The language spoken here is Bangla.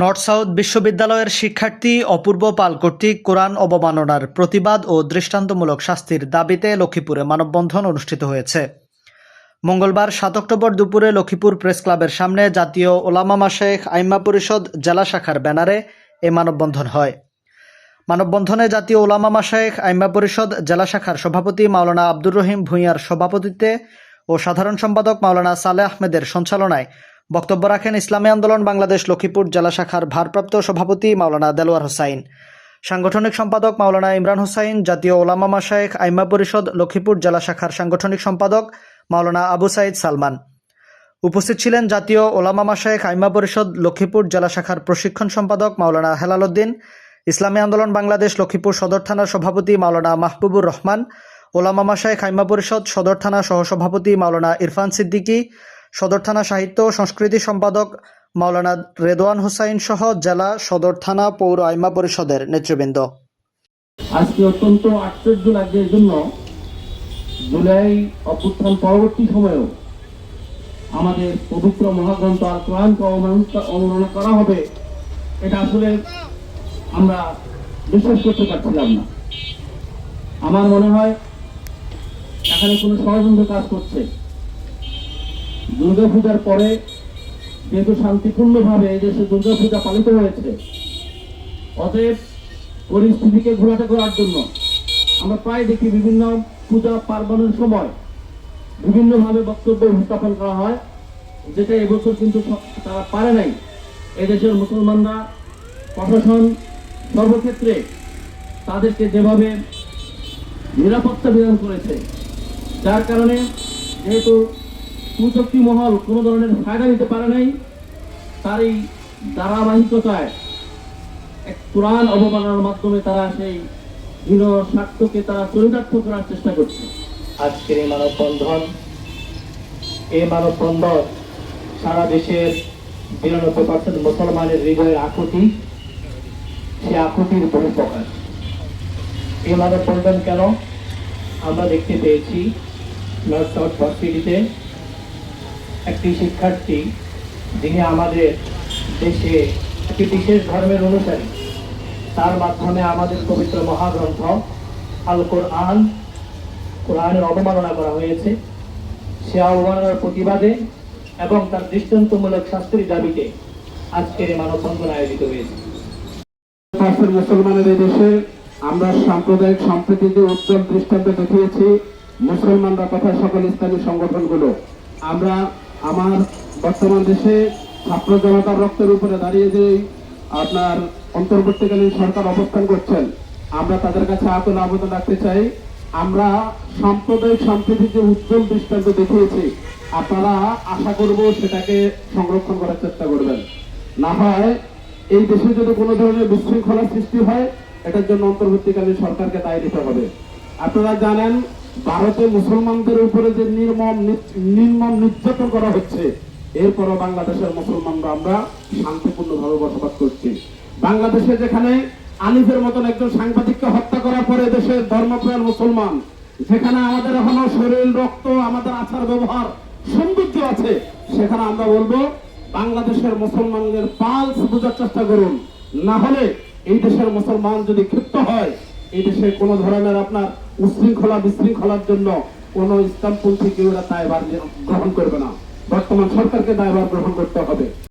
নর্থ সাউথ বিশ্ববিদ্যালয়ের শিক্ষার্থী অপূর্ব পাল কর্তৃক কোরআন অবমাননার প্রতিবাদ ও দৃষ্টান্তমূলক শাস্তির দাবিতে লক্ষ্মীপুরে মানববন্ধন অনুষ্ঠিত হয়েছে। মঙ্গলবার সাত অক্টোবর দুপুরে লক্ষ্মীপুর প্রেস ক্লাবের সামনে জাতীয় ওলামা মাশেখ আইম্মা পরিষদ জেলা শাখার ব্যানারে এ মানববন্ধন হয়। মানববন্ধনে জাতীয় ওলামা মাশায়েখ আইম্মা পরিষদ জেলা শাখার সভাপতি মাওলানা আব্দুর রহিম ভূঁইয়ার সভাপতিত্বে ও সাধারণ সম্পাদক মাওলানা সালে আহমেদের সঞ্চালনায় বক্তব্য রাখেন ইসলামী আন্দোলন বাংলাদেশ লক্ষ্মীপুর জেলা শাখার ভারপ্রাপ্ত সভাপতি মাওলানা দেলোয়ার হোসাইন। সাংগঠনিক সম্পাদক মাওলানা ইমরান হোসাইন, জাতীয় ওলামা মাশায়েখ আইম্মা পরিষদ লক্ষ্মীপুর জেলা শাখার সাংগঠনিক সম্পাদক মাওলানা আবু সাইদ সালমান। উপস্থিত ছিলেন জাতীয় ওলামা মাশায়েখ আইম্মা পরিষদ লক্ষ্মীপুর জেলা শাখার প্রশিক্ষণ সম্পাদক মাওলানা হেলাল উদ্দিন ইসলামী আন্দোলন বাংলাদেশ লক্ষ্মীপুর সদর থানার সভাপতি মাওলানা মাহবুবুর রহমান, ওলামা মাশায়েখ আইম্মা পরিষদ সদর থানা সহসভাপতি মাওলানা ইরফান সিদ্দিকী সদর থানা সাহিত্য সংস্কৃতি সম্পাদক মাওলানা রেদওয়ান হুসাইন সহ জেলা সদর থানা পৌর আইম্মা পরিষদের নেতৃবৃন্দ। আজকে অত্যন্ত আশ্চর্য লাগছে এই জন্য জুলাই অভ্যুত্থান পরবর্তী সময়েও আমাদের পবিত্র মহাগ্রন্থ কোরআনকে অবমাননা- অবমাননা করা হবে, এটা আসলে আমরা বিশ্বাস করতে পারছিলাম না। আমার মনে হয় এখানে কোনো ষড়যন্ত্র কাজ করছে। দুর্গা পূজার পরে যেহেতু শান্তিপূর্ণভাবে এই দেশে দুর্গা পূজা পালিত হয়েছে। অতএব পরিস্থিতিকে ঘোলাটে করার জন্য আমরা প্রায় দেখি বিভিন্ন পূজা পার্বণের সময় বিভিন্নভাবে বক্তব্য উপস্থাপন করা হয়, যেটা এবছর কিন্তু তারা পারে নাই। এদেশের মুসলমানরা প্রশাসন সর্বক্ষেত্রে তাদেরকে যেভাবে নিরাপত্তা বিধান করেছে, যার কারণে যেহেতু কুচক্তি মহল কোনো ধরনের ফায়দা নিতে পারে নাই। তার এই ধারাবাহিকতায় এক কোরআন অবমাননার মাধ্যমে তারা সেই হীন স্বার্থকে তারা চরিতার্থ করার চেষ্টা করছে। আজকের এই মানববন্ধন এই মানববন্ধন সারা দেশের বিরানব্বই পার্সেন্ট মুসলমানের হৃদয়ের আকুতি, সে আকুতির বহিঃপ্রকাশ। এই মানববন্ধন কেন আমরা দেখতে পেয়েছি? নর্থ সাউথ ভার্সিটিতে একটি শিক্ষার্থী যিনি আমাদের দেশে একটি বিশেষ ধর্মের অনুসারী। তার মাধ্যমে আমাদের পবিত্র মহাগ্রন্থ আল কোরআন কোরআনের অবমাননা করা হয়েছে। সে অবমাননার প্রতিবাদে এবং তার দৃষ্টান্তমূলক শাস্তির দাবিতে আজকের এই মানববন্ধন আয়োজিত হয়েছে। মুসলমানের দেশে আমরা সাম্প্রদায়িক সম্প্রীতিতে উজ্জ্বল দৃষ্টান্ত দেখিয়েছি। মুসলমানরা তথা সকল ইসলামী সংগঠনগুলো। আমরা আমার বর্তমান দেশে ছাত্র জনতার রক্তের উপরে দাঁড়িয়ে যে আপনার অন্তর্বর্তীকালীন সরকার অবস্থান করছেন। আমরা তাদের কাছে আকুল আবেদন রাখতে চাই। আমরা সাম্প্রদায়িক সম্প্রীতিতে উজ্জ্বল দৃষ্টান্ত দেখিয়েছি, আপনারা আশা করব সেটাকে সংরক্ষণ করার চেষ্টা করবেন। না হয় এই দেশে যদি কোনো ধরনের বিশৃঙ্খলার সৃষ্টি হয়, এটার জন্য অন্তর্বর্তীকালীন সরকারকে দায়ী দিতে হবে। আপনারা জানেন ভারতে মুসলমানদের উপরে যে নির্মম নির্মম নির্যাতন করা হচ্ছে, এরপরও বাংলাদেশের মুসলমানরা আমরা শান্তিপূর্ণভাবে বসবাস করছি। বাংলাদেশে যেখানে আলিফের মতন একজন সাংবাদিককে হত্যা করার পরে দেশের ধর্মপ্রাণ মুসলমান, যেখানে আমাদের এখনও শরীর, রক্ত, আমাদের আচার ব্যবহার সৌন্দর্য আছে, সেখানে আমরা বলব বাংলাদেশের মুসলমানদের পালস বোঝার চেষ্টা করুন। না হলে এই দেশের মুসলমান যদি ক্ষিপ্ত হয়, এই দেশে কোনো ধরনের আপনার উশৃঙ্খলা বিশৃঙ্খলার জন্য কোন ইসলামপন্থী কেউ দায়বার গ্রহণ করবে না। বর্তমান সরকারকে দায়বার গ্রহণ করতে হবে।